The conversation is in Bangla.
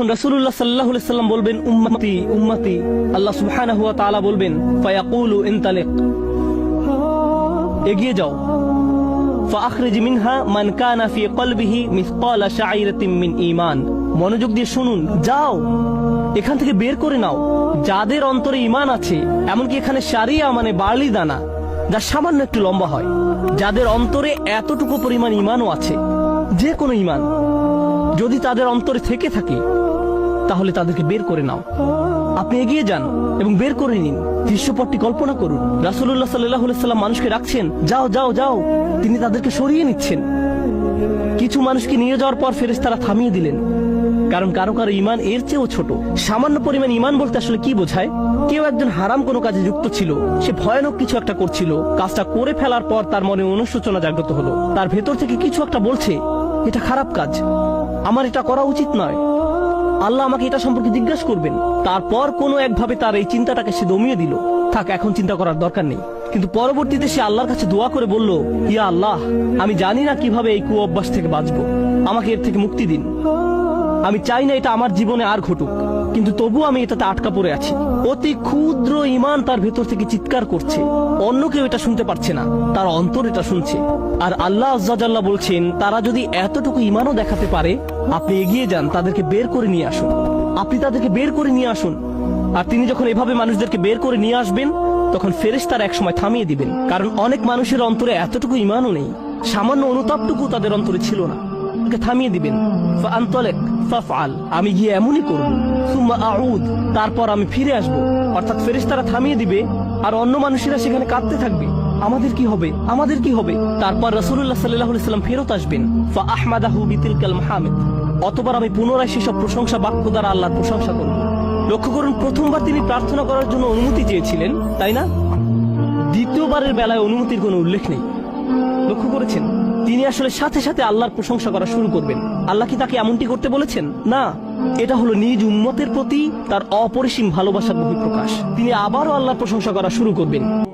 যখন রাসূলুল্লাহ সাল্লাল্লাহু আলাইহি সাল্লাম বলবেন উম্মতি উম্মতি আল্লাহ সুবহানাহু ওয়া তাআলা বলবেন ফায়াকুলু ইনতালিক এগিয়ে যাও فأخرج منها من كان في قلبه مثقال شعيرة من إيمان মনোযোগ দিয়ে শুনুন যাও এখান থেকে বের করে নাও যাদের অন্তরে ইমান আছে এমনকি এখানে সারিয়া মানে বার্লি দানা যা সামান্য একটু লম্বা হয় যাদের অন্তরে এতটুকু পরিমাণ ইমানও আছে যে কোনো ইমান যদি তাদের অন্তরে থেকে থাকে তাহলে তাদেরকে বের করে নাও। আপনি এগিয়ে যান এবং বের করে নিন। দৃশ্যপটটি কল্পনা করুন। রাসুল্লাহ সাল্লাহ সাল্লাম মানুষকে রাখছেন যাও যাও যাও। তিনি তাদেরকে সরিয়ে নিচ্ছেন। কিছু মানুষকে নিয়ে যাওয়ার পর ফেরেশতারা থামিয়ে দিলেন। কারণ কারও কারও ইমান এর চেয়েও ছোট। সামান্য পরিমাণ ইমান বলতে আসলে কি বোঝায়? কেউ একজন হারাম কোনো কাজে যুক্ত ছিল। সে ভয়ানক কিছু একটা করছিল। কাজটা করে ফেলার পর তার মনে অনুশোচনা জাগ্রত হলো। তার ভেতর থেকে কিছু একটা বলছে, এটা খারাপ কাজ। আমার এটা করা উচিত নয়। আল্লাহ আমাকে এটা সম্পর্কে জিজ্ঞাসা করবেন। তারপর কোনো একভাবে তার এই চিন্তাটাকে সে দমিয়ে দিল। থাক, এখন চিন্তা করার দরকার নেই। কিন্তু পরবর্তীতে সে আল্লাহর কাছে দোয়া করে বলল, ইয়া আল্লাহ, আমি জানি না কীভাবে এই কু অভ্যাস থেকে বাঁচবো। আমাকে এর থেকে মুক্তি দিন। আমি চাই না এটা আমার জীবনে আর ঘটুক। কিন্তু তবু আমি এটাতে আটকা পড়ে আছি। অতি ক্ষুদ্র ইমান তার ভেতর থেকে চিৎকার করছে। অন্য কেউ এটা শুনতে পারছে না। তার অন্তর এটা শুনছে। আর আল্লাহ আজ্জাজাল্লাহ বলছেন, তারা যদি এতটুকু ইমানও দেখাতে পারে আপনি এগিয়ে যান, তাদেরকে বের করে নিয়ে আসুন। আপনি তাদেরকে বের করে নিয়ে আসুন। আর তিনি যখন এভাবে মানুষদেরকে বের করে নিয়ে আসবেন, তখন ফেরেশ তার এক সময় থামিয়ে দিবেন। কারণ অনেক মানুষের অন্তরে এতটুকু ইমানও নেই। সামান্য অনুতাপটুকু তাদের অন্তরে ছিল না। থামিয়ে দিবেন। আমি গিয়ে এমনই করব। তারপর আমি ফিরে আসব। অর্থাৎ ফেরেশতারা থামিয়ে দিবে, আর অন্য মানুষেরা সেখানে কাঁদতে থাকবে। আমাদের কি হবে? আমাদের কি হবে? তারপর রাসূলুল্লাহ সাল্লাল্লাহু আলাইহি সাল্লাম ফেরত আসবেন। অতবার আমি পুনরায় সেসব প্রশংসা বাক্য দ্বারা আল্লাহর প্রশংসা করব। লক্ষ্য করুন, প্রথমবার তিনি প্রার্থনা করার জন্য অনুমতি চেয়েছিলেন, তাই না? দ্বিতীয়বারের বেলায় অনুমতির কোনো উল্লেখ নেই। লক্ষ্য করেছেন? তিনি আসলে সাথে সাথে আল্লাহর প্রশংসা করা শুরু করবেন। আল্লাহ কি তাকে এমনটি করতে বলেছেন? না। এটা হলো নিজ উম্মতের প্রতি তার অপরিসীম ভালোবাসার বহিঃপ্রকাশ। তিনি আবারও আল্লাহর প্রশংসা করা শুরু করবেন।